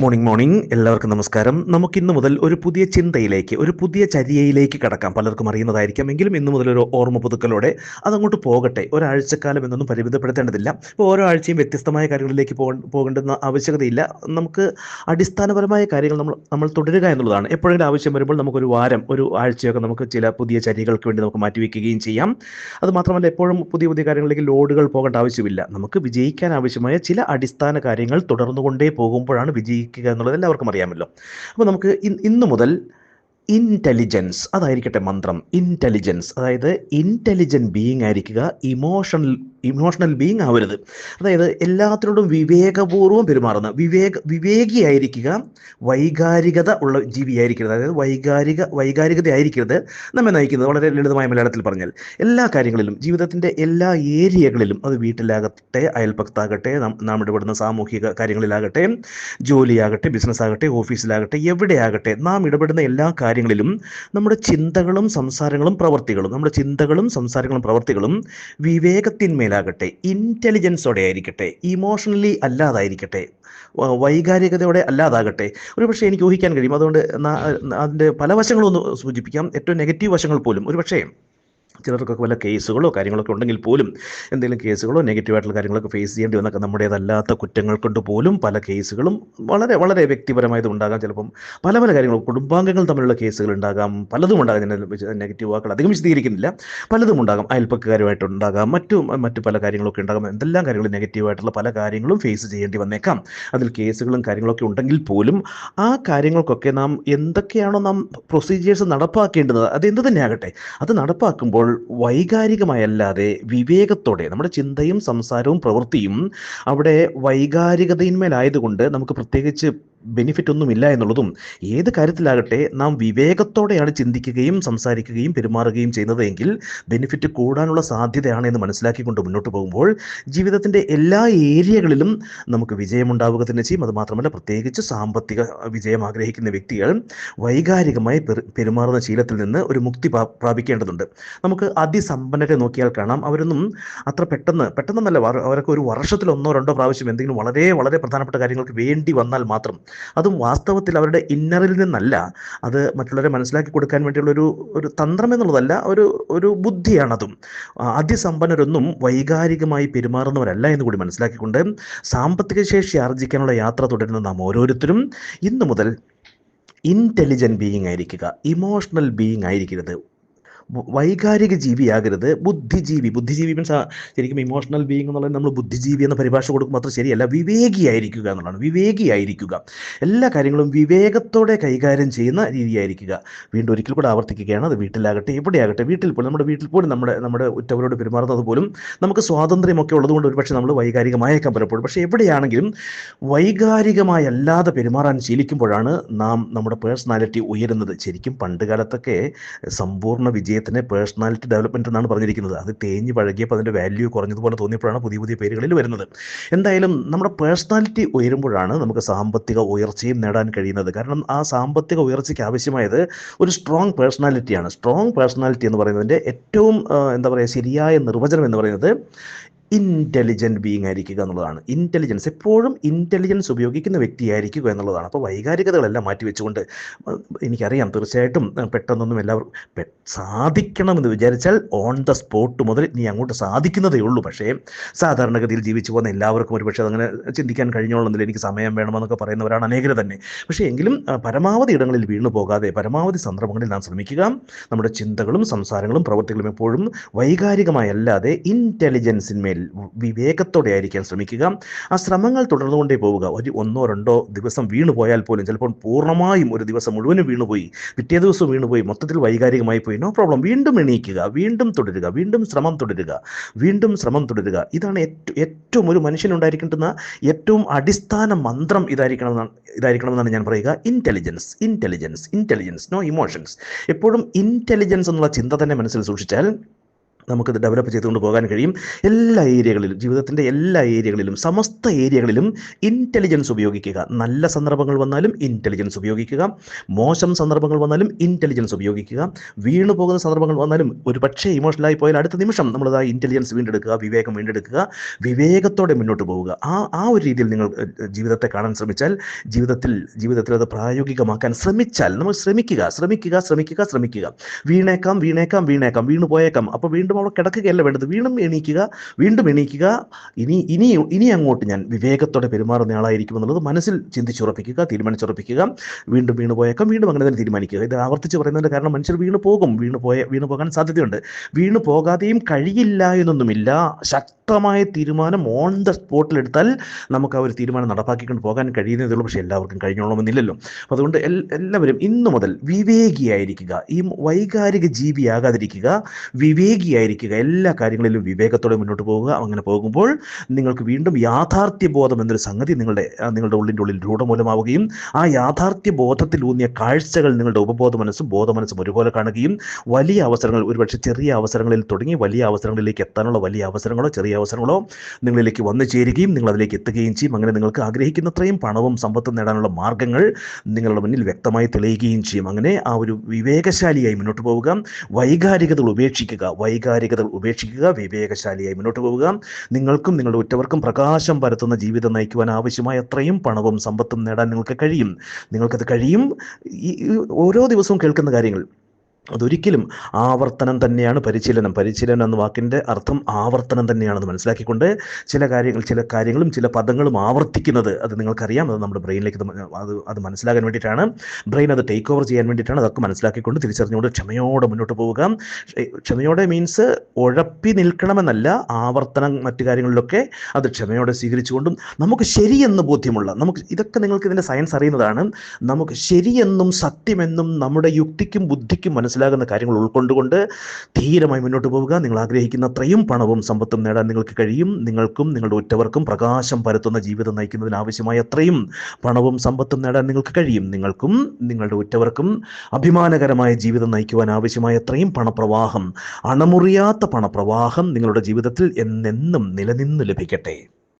Morning morning എല്ലാവർക്കും നമസ്കാരം. നമുക്ക് ഇന്ന് മുതൽ ഒരു പുതിയ ചിന്തയിലേക്ക് ഒരു പുതിയ ചര്യയിലേക്ക് കടക്കാം. പലർക്കും അറിയുന്നതായിരിക്കാം. എങ്കിലും ഇന്ന് മുതൽ ഒരു ഓർമ്മ പുതുക്കലോടെ അതങ്ങോട്ട് പോകട്ടെ. ഒരാഴ്ചക്കാലം എന്നൊന്നും പരിമിതപ്പെടുത്തേണ്ടതില്ല. ഇപ്പോൾ ഓരോ ആഴ്ചയും വ്യത്യസ്തമായ കാര്യങ്ങളിലേക്ക് പോക പോകേണ്ടുന്ന ആവശ്യകതയില്ല. നമുക്ക് അടിസ്ഥാനപരമായ കാര്യങ്ങൾ നമ്മൾ നമ്മൾ തുടരുക എന്നുള്ളതാണ്. എപ്പോഴെങ്കിലും ആവശ്യം വരുമ്പോൾ നമുക്കൊരു വാരം ഒരു ആഴ്ചയൊക്കെ നമുക്ക് ചില പുതിയ ചര്യകൾക്ക് വേണ്ടി നമുക്ക് മാറ്റിവെക്കുകയും ചെയ്യാം. അത് മാത്രമല്ല എപ്പോഴും പുതിയ പുതിയ കാര്യങ്ങളിലേക്ക് ലോഡുകൾ പോകേണ്ട ആവശ്യമില്ല. നമുക്ക് വിജയിക്കാൻ ആവശ്യമായ ചില അടിസ്ഥാന കാര്യങ്ങൾ തുടർന്നുകൊണ്ടേ പോകുമ്പോഴാണ് വിജയിക്കുക എന്നുള്ളത് എല്ലാവർക്കും അറിയാമല്ലോ. അപ്പോൾ നമുക്ക് ഇന്ന് മുതൽ ഇന്റലിജൻസ് അതായിരിക്കട്ടെ മന്ത്രം. ഇന്റലിജൻസ് അതായത് ഇന്റലിജന്റ് ബീയിങ് ആയിരിക്കുക ഇമോഷണൽ ഇമോഷണൽ ബീയിങ് ആവരുത്. അതായത് എല്ലാത്തിനോടും വിവേകപൂർവം പെരുമാറുന്ന വിവേക വിവേകിയായിരിക്കുക വൈകാരികത ഉള്ള ജീവിയായിരിക്കരുത് അതായത് വൈകാരിക വൈകാരികത ആയിരിക്കരുത് നമ്മെ നയിക്കുന്നത് വളരെ ലളിതമായ മലയാളത്തിൽ പറഞ്ഞാൽ. എല്ലാ കാര്യങ്ങളിലും ജീവിതത്തിന്റെ എല്ലാ ഏരിയകളിലും അത് വീട്ടിലാകട്ടെ അയൽപ്പക്കത്താകട്ടെ നാം- ഇടപെടുന്ന സാമൂഹിക കാര്യങ്ങളിലാകട്ടെ ജോലിയാകട്ടെ ബിസിനസ് ആകട്ടെ ഓഫീസിലാകട്ടെ എവിടെയാകട്ടെ നാം ഇടപെടുന്ന എല്ലാ കാര്യങ്ങളിലും നമ്മുടെ ചിന്തകളും സംസാരങ്ങളും പ്രവർത്തികളും നമ്മുടെ ചിന്തകളും സംസാരങ്ങളും പ്രവർത്തികളും വിവേകത്തിന്മേലാകട്ടെ ഇന്റലിജൻസോടെ ആയിരിക്കട്ടെ ഇമോഷണലി അല്ലാതായിരിക്കട്ടെ വൈകാരികതയോടെ അല്ലാതാകട്ടെ ഒരു പക്ഷേ എനിക്ക് ഊഹിക്കാൻ കഴിയും. അതുകൊണ്ട് അതിന്റെ പല വശങ്ങളൊന്നും സൂചിപ്പിക്കാം. ഏറ്റവും നെഗറ്റീവ് വശങ്ങൾ പോലും ഒരു പക്ഷേ ചിലർക്കൊക്കെ വല്ല കേസുകളോ കാര്യങ്ങളൊക്കെ ഉണ്ടെങ്കിൽ പോലും എന്തെങ്കിലും കേസുകളോ നെഗറ്റീവായിട്ടുള്ള കാര്യങ്ങളൊക്കെ ഫേസ് ചെയ്യേണ്ടി വന്നൊക്കെ നമ്മുടേതല്ലാത്ത കുറ്റങ്ങൾ കൊണ്ട് പോലും പല കേസുകളും വളരെ വളരെ വ്യക്തിപരമായത് ഉണ്ടാകാം. ചിലപ്പം പല പല കാര്യങ്ങളും കുടുംബാംഗങ്ങൾ തമ്മിലുള്ള കേസുകൾ ഉണ്ടാകാം. പലതും ഉണ്ടാകാം. ഞാൻ നെഗറ്റീവ് വാക്കുകൾ അധികം വിശദീകരിക്കുന്നില്ല. പലതും ഉണ്ടാകാം. അയൽപ്പക്കാരുമായിട്ടുണ്ടാകാം മറ്റു മറ്റു പല കാര്യങ്ങളൊക്കെ ഉണ്ടാകാം. എന്തെല്ലാം കാര്യങ്ങളും നെഗറ്റീവായിട്ടുള്ള പല കാര്യങ്ങളും ഫേസ് ചെയ്യേണ്ടി വന്നേക്കാം. അതിൽ കേസുകളും കാര്യങ്ങളൊക്കെ ഉണ്ടെങ്കിൽ പോലും ആ കാര്യങ്ങൾക്കൊക്കെ നാം എന്തൊക്കെയാണോ നാം പ്രൊസീജിയേഴ്സ് നടപ്പാക്കേണ്ടത് അത് എന്ത് തന്നെ ആകട്ടെ. അത് നടപ്പാക്കുമ്പോൾ വൈകാരികമായല്ലാതെ വിവേകത്തോടെ നമ്മുടെ ചിന്തയും സംസാരവും പ്രവൃത്തിയും അവിടെ വൈകാരികതയിന്മേലായതുകൊണ്ട് നമുക്ക് പ്രത്യേകിച്ച് ബെനിഫിറ്റ് ഒന്നുമില്ല എന്നുള്ളതും ഏത് കാര്യത്തിലാകട്ടെ നാം വിവേകത്തോടെയാണ് ചിന്തിക്കുകയും സംസാരിക്കുകയും പെരുമാറുകയും ചെയ്യുന്നത് എങ്കിൽ ബെനിഫിറ്റ് കൂടാനുള്ള സാധ്യതയാണ് എന്ന് മനസ്സിലാക്കിക്കൊണ്ട് മുന്നോട്ട് പോകുമ്പോൾ ജീവിതത്തിന്റെ എല്ലാ ഏരിയകളിലും നമുക്ക് വിജയമുണ്ടാവുക തന്നെ ചെയ്യും. അതുമാത്രമല്ല പ്രത്യേകിച്ച് സാമ്പത്തിക വിജയം ആഗ്രഹിക്കുന്ന വ്യക്തികൾ വൈകാരികമായി പെരുമാറുന്ന ശീലത്തിൽ നിന്ന് ഒരു മുക്തി പ്രാപിക്കേണ്ടതുണ്ട്. നമുക്ക് അതിസമ്പന്നരെ നോക്കിയാൽ കാണാം. അവരൊന്നും അത്ര പെട്ടെന്ന് പെട്ടെന്നല്ല അവരൊക്കെ ഒരു വർഷത്തിൽ ഒന്നോ രണ്ടോ പ്രാവശ്യം എന്തെങ്കിലും വളരെ വളരെ പ്രധാനപ്പെട്ട കാര്യങ്ങൾക്ക് വേണ്ടി വന്നാൽ മാത്രം അതും വാസ്തവത്തിൽ അവരുടെ ഇന്നറിൽ നിന്നല്ല. അത് മറ്റുള്ളവരെ മനസ്സിലാക്കി കൊടുക്കാൻ വേണ്ടിയുള്ള ഒരു ഒരു തന്ത്രം എന്നുള്ളതല്ല ഒരു ഒരു ബുദ്ധിയാണതും. അതിസമ്പന്നരൊന്നും വൈകാരികമായി പെരുമാറുന്നവരല്ല എന്ന് കൂടി മനസ്സിലാക്കിക്കൊണ്ട് സാമ്പത്തിക ശേഷി ആർജിക്കാനുള്ള യാത്ര തുടരുന്ന നാം ഓരോരുത്തരും ഇന്നു മുതൽ ഇന്റലിജന്റ് ബീയിങ് ആയിരിക്കുക ഇമോഷണൽ ബീയിങ് ആയിരിക്കരുത്. വൈകാരിക ജീവിയാകരുത്. ബുദ്ധിജീവി. ബുദ്ധിജീവി മീൻസ് ശരിക്കും ഇമോഷണൽ ബീയിങ് എന്നുള്ളത് നമ്മൾ ബുദ്ധിജീവി എന്ന പരിഭാഷ കൊടുക്കുമ്പോൾ മാത്രം ശരിയല്ല. വിവേകിയായിരിക്കുക എന്നുള്ളതാണ്. വിവേകിയായിരിക്കുക. എല്ലാ കാര്യങ്ങളും വിവേകത്തോടെ കൈകാര്യം ചെയ്യുന്ന രീതിയായിരിക്കുക. വീണ്ടും ഒരിക്കൽ കൂടെ ആവർത്തിക്കുകയാണ്. അത് വീട്ടിലാകട്ടെ എവിടെയാകട്ടെ വീട്ടിൽ പോലും നമ്മുടെ വീട്ടിൽ പോലും നമ്മുടെ നമ്മുടെ ഉറ്റവരോട് പെരുമാറുന്നത് പോലും നമുക്ക് സ്വാതന്ത്ര്യമൊക്കെ ഉള്ളതുകൊണ്ട് ഒരുപക്ഷെ നമ്മൾ വൈകാരികമായേക്കാം പലപ്പോഴും. പക്ഷേ എവിടെയാണെങ്കിലും വൈകാരികമായി അല്ലാതെ പെരുമാറാൻ ശീലിക്കുമ്പോഴാണ് നാം നമ്മുടെ പേഴ്സണാലിറ്റി ഉയരുന്നത്. ശരിക്കും പണ്ട് കാലത്തൊക്കെ സമ്പൂർണ വിജയത്തിന് പേഴ്സണാലിറ്റി ഡെവലപ്മെന്റ് എന്നാണ് പറഞ്ഞിരിക്കുന്നത്. അത് തേഞ്ഞ് പഴകിയപ്പോൾ അതിന്റെ വാല്യൂ കുറഞ്ഞതുപോലെ തോന്നിയപ്പോഴാണ് പുതിയ പുതിയ പേരുകളിൽ വരുന്നത്. എന്തായാലും നമ്മുടെ പേഴ്സണാലിറ്റി ഉയരുമ്പോഴാണ് നമുക്ക് സാമ്പത്തിക ഉയർച്ചയും നേടാൻ കഴിയുന്നത്. കാരണം ആ സാമ്പത്തിക ഉയർച്ചയ്ക്ക് ആവശ്യമായത് ഒരു സ്ട്രോങ് പേഴ്സണാലിറ്റിയാണ് സ്ട്രോങ് പേഴ്സണാലിറ്റി എന്ന് പറയുന്നതിന്റെ ഏറ്റവും എന്താ പറയുക ശരിയായ നിർവചനം എന്ന് പറയുന്നത് ഇന്റലിജന്റ് ബീങ് ആയിരിക്കുക എന്നുള്ളതാണ്. ഇന്റലിജൻസ് എപ്പോഴും ഇന്റലിജൻസ് ഉപയോഗിക്കുന്ന വ്യക്തിയായിരിക്കുക എന്നുള്ളതാണ്. അപ്പോൾ വൈകാരികതകളെല്ലാം മാറ്റിവെച്ചുകൊണ്ട് വെച്ചുകൊണ്ട് എനിക്കറിയാം തീർച്ചയായിട്ടും പെട്ടെന്നൊന്നും എല്ലാവരും പെ- സാധിക്കണമെന്ന് വിചാരിച്ചാൽ ഓൺ ദ സ്പോട്ട് മുതൽ നീ അങ്ങോട്ട് സാധിക്കുന്നതേ ഉള്ളൂ. പക്ഷേ സാധാരണഗതിയിൽ ജീവിച്ചു പോകുന്ന എല്ലാവർക്കും ഒരുപക്ഷെ അതങ്ങനെ ചിന്തിക്കാൻ കഴിഞ്ഞോളുന്നില്ല എനിക്ക് സമയം വേണമെന്നൊക്കെ പറയുന്നവരാണ് അനേകർ തന്നെ. പക്ഷേ എങ്കിലും പരമാവധി ഇടങ്ങളിൽ വീണു പോകാതെ പരമാവധി സന്ദർഭങ്ങളിൽ നാം ശ്രമിക്കുക. നമ്മുടെ ചിന്തകളും സംസാരങ്ങളും പ്രവൃത്തികളും എപ്പോഴും വൈകാരികമായല്ലാതെ ഇന്റലിജൻസിന്മേൽ വിവേകത്തോടെ ആയിരിക്കാൻ ശ്രമിക്കുക. ആ ശ്രമങ്ങൾ തുടർന്നുകൊണ്ടേ പോവുക. ഒരു ഒന്നോ രണ്ടോ ദിവസം വീണു പോയാൽ പോലും ചിലപ്പോൾ പൂർണമായും ഒരു ദിവസം മുഴുവനും വീണുപോയി പിറ്റേ ദിവസം വീണുപോയി മൊത്തത്തിൽ വൈകാരികമായി പോയി. നോ പ്രോബ്ലം വീണ്ടും എണീക്കുക. വീണ്ടും തുടരുക. വീണ്ടും ശ്രമം തുടരുക. വീണ്ടും ശ്രമം തുടരുക. ഇതാണ് ഏറ്റവും ഒരു മനുഷ്യനുണ്ടായിരിക്കുന്ന ഏറ്റവും അടിസ്ഥാന മന്ത്രം ഇതായിരിക്കണമെന്നാണ് ഇതായിരിക്കണമെന്നാണ് ഞാൻ പറയുക. Intelligence intelligence intelligence no emotions എപ്പോഴും ഇന്റലിജൻസ് എന്നുള്ള ചിന്ത തന്നെ മനസ്സിൽ സൂക്ഷിച്ചാൽ നമുക്കിത് ഡെവലപ്പ് ചെയ്തുകൊണ്ട് പോകാൻ കഴിയും. എല്ലാ ഏരിയകളിലും ജീവിതത്തിന്റെ എല്ലാ ഏരിയകളിലും സമസ്ത ഏരിയകളിലും ഇന്റലിജൻസ് ഉപയോഗിക്കുക. നല്ല സന്ദർഭങ്ങൾ വന്നാലും ഇന്റലിജൻസ് ഉപയോഗിക്കുക. മോശം സന്ദർഭങ്ങൾ വന്നാലും ഇന്റലിജൻസ് ഉപയോഗിക്കുക. വീണു പോകുന്ന സന്ദർഭങ്ങൾ വന്നാലും ഒരു പക്ഷേ ഇമോഷണലായി പോയാൽ അടുത്ത നിമിഷം നമ്മളത് ആ ഇന്റലിജൻസ് വീണ്ടെടുക്കുക വിവേകം വീണ്ടെടുക്കുക വിവേകത്തോടെ മുന്നോട്ട് പോവുക. ആ ആ ഒരു രീതിയിൽ നിങ്ങൾ ജീവിതത്തെ കാണാൻ ശ്രമിച്ചാൽ ജീവിതത്തിൽ ജീവിതത്തിൽ അത് പ്രായോഗികമാക്കാൻ ശ്രമിച്ചാൽ നമ്മൾ ശ്രമിക്കുക ശ്രമിക്കുക ശ്രമിക്കുക ശ്രമിക്കുക. വീണേക്കാം വീണേക്കാം വീണേക്കാം വീണു പോയേക്കാം. അപ്പോൾ വീണ്ടും അവിടെ കിടക്കുകയല്ല വേണ്ടത്. വീണ്ടും എണീക്കുക വീണ്ടും എണീക്കുക. ഇനി ഇനി ഇനി അങ്ങോട്ട് ഞാൻ വിവേകത്തോടെ പെരുമാറുന്ന ആളായിരിക്കും എന്നുള്ളത് മനസ്സിൽ ചിന്തിച്ചുറപ്പിക്കുക തീരുമാനിച്ചുറപ്പിക്കുക. വീണ്ടും വീണ് പോയേക്കാം വീണ്ടും അങ്ങനെ തന്നെ തീരുമാനിക്കുക. ഇത് ആവർത്തിച്ച് പറയുന്നതിന്റെ കാരണം മനുഷ്യർ വീണ് പോകും. വീണ് പോയ വീണ് പോകാൻ സാധ്യതയുണ്ട്. വീണ് പോകാതെയും കഴിയില്ല എന്നൊന്നുമില്ല. ശക്തമായ തീരുമാനം ഓൺ ദ സ്പോട്ടിൽ എടുത്താൽ നമുക്ക് ആ ഒരു തീരുമാനം നടപ്പാക്കിക്കൊണ്ട് പോകാൻ കഴിയുന്നതേ ഉള്ളൂ. പക്ഷേ എല്ലാവർക്കും കഴിഞ്ഞോളണമെന്നില്ലല്ലോ. അപ്പോൾ അതുകൊണ്ട് എല്ലാവരും ഇന്നു മുതൽ വിവേകിയായിരിക്കുക. ഈ വൈകാരിക ജീവിയാകാതിരിക്കുക വിവേകിയായിരിക്കുക. എല്ലാ കാര്യങ്ങളിലും വിവേകത്തോടെ മുന്നോട്ട് പോകുക അങ്ങനെ പോകുമ്പോൾ നിങ്ങൾക്ക് വീണ്ടും യാഥാർത്ഥ്യ ബോധം എന്നൊരു സംഗതി നിങ്ങളുടെ നിങ്ങളുടെ ഉള്ളിന്റെ ഉള്ളിൽ രൂഢമൂലമാവുകയും ആ യാഥാർത്ഥ്യ ബോധത്തിലൂന്നിയ കാഴ്ചകൾ നിങ്ങളുടെ ഉപബോധ മനസ്സും ബോധ മനസ്സും ഒരുപോലെ കാണുകയും വലിയ അവസരങ്ങൾ ഒരുപക്ഷെ ചെറിയ അവസരങ്ങളിൽ തുടങ്ങി വലിയ അവസരങ്ങളിലേക്ക് എത്താനുള്ള വലിയ അവസരങ്ങളോ ചെറിയ അവസരങ്ങളോ നിങ്ങളിലേക്ക് വന്നു ചേരുകയും നിങ്ങൾ അതിലേക്ക് എത്തുകയും ചെയ്യും. അങ്ങനെ നിങ്ങൾക്ക് ആഗ്രഹിക്കുന്നത്രയും പണവും സമ്പത്തും നേടാനുള്ള മാർഗങ്ങൾ നിങ്ങളുടെ മുന്നിൽ വ്യക്തമായി തെളിയുകയും ചെയ്യും. അങ്ങനെ ആ ഒരു വിവേകശാലിയായി മുന്നോട്ട് പോവുക. വൈകാരികതകൾ ഉപേക്ഷിക്കുക. വൈകാരികതകൾ ഉപേക്ഷിക്കുക. വിവേകശാലിയായി മുന്നോട്ട് പോവുക. നിങ്ങൾക്കും നിങ്ങളുടെ ഉറ്റവർക്കും പ്രകാശം പരത്തുന്ന ജീവിതം നയിക്കുവാൻ ആവശ്യമായ അത്രയും പണവും സമ്പത്തും നേടാൻ നിങ്ങൾക്ക് കഴിയും. നിങ്ങൾക്കത് കഴിയും. ഈ ഓരോ ദിവസവും കേൾക്കുന്ന കാര്യങ്ങൾ അതൊരിക്കലും ആവർത്തനം തന്നെയാണ് പരിശീലനം. പരിശീലനം എന്ന വാക്കിന്റെ അർത്ഥം ആവർത്തനം തന്നെയാണെന്ന് മനസ്സിലാക്കിക്കൊണ്ട് ചില കാര്യങ്ങൾ ചില കാര്യങ്ങളും ചില പദങ്ങളും ആവർത്തിക്കുന്നത് അത് നിങ്ങൾക്കറിയാം. അത് നമ്മുടെ ബ്രെയിനിലേക്ക് അത് അത് മനസ്സിലാകാൻ വേണ്ടിയിട്ടാണ്. ബ്രെയിൻ അത് ടേക്ക് ഓവർ ചെയ്യാൻ വേണ്ടിയിട്ടാണ്. അതൊക്കെ മനസ്സിലാക്കിക്കൊണ്ട് തിരിച്ചറിഞ്ഞുകൊണ്ട് ക്ഷമയോടെ മുന്നോട്ട് പോവുക. ക്ഷമയോടെ മീൻസ് ഉഴപ്പി നിൽക്കണമെന്നല്ല ആവർത്തനം മറ്റു കാര്യങ്ങളിലൊക്കെ അത് ക്ഷമയോടെ സ്വീകരിച്ചുകൊണ്ടും നമുക്ക് ശരിയെന്ന് ബോധ്യമുള്ള നമുക്ക് ഇതൊക്കെ നിങ്ങൾക്ക് ഇതിന്റെ സയൻസ് അറിയുന്നതാണ്. നമുക്ക് ശരിയെന്നും സത്യമെന്നും നമ്മുടെ യുക്തിക്കും ബുദ്ധിക്കും മനസ്സിലാകുന്ന കാര്യങ്ങൾ ഉൾക്കൊണ്ടുകൊണ്ട് ധീരമായി മുന്നോട്ട് പോവുക. നിങ്ങൾ ആഗ്രഹിക്കുന്ന അത്രയും പണവും സമ്പത്തും നേടാൻ നിങ്ങൾക്ക് കഴിയും. നിങ്ങൾക്കും നിങ്ങളുടെ ഉറ്റവർക്കും പ്രകാശം പരത്തുന്ന ജീവിതം നയിക്കുന്നതിന് ആവശ്യമായ അത്രയും പണവും സമ്പത്തും നേടാൻ നിങ്ങൾക്ക് കഴിയും. നിങ്ങൾക്കും നിങ്ങളുടെ ഉറ്റവർക്കും അഭിമാനകരമായ ജീവിതം നയിക്കുവാൻ ആവശ്യമായ അത്രയും പണപ്രവാഹം അണമുറിയാത്ത പണപ്രവാഹം നിങ്ങളുടെ ജീവിതത്തിൽ എന്നെന്നും നിലനിന്ന് ലഭിക്കട്ടെ.